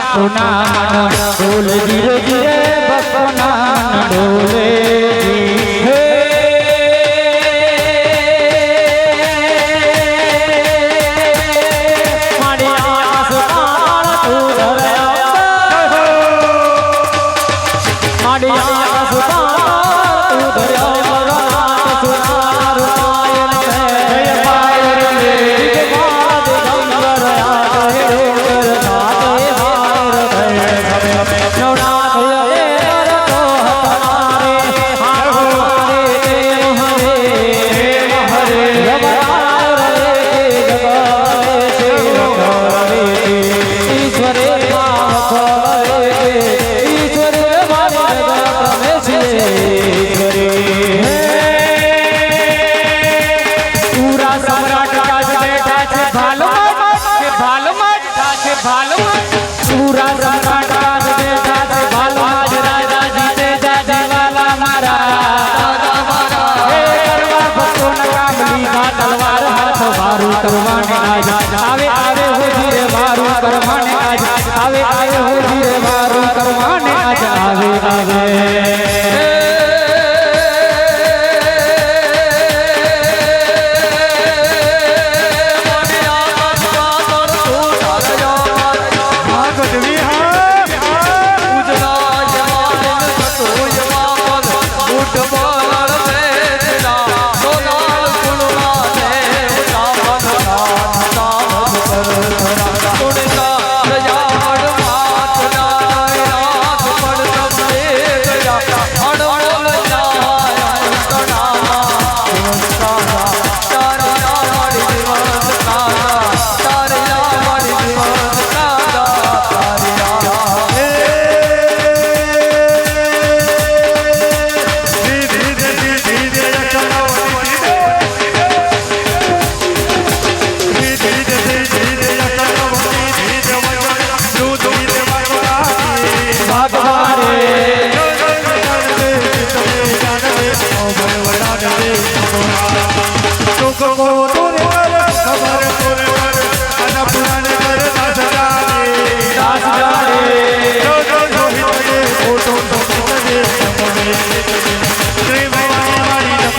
બપોના મન ડોલે ધીરે ધીરે પાળ કરવાને આજ આવે આવે હો ધીરે વારું કરવાને આજ આવે આવે હો ધીરે વારું કરવાને આજ આવે આવે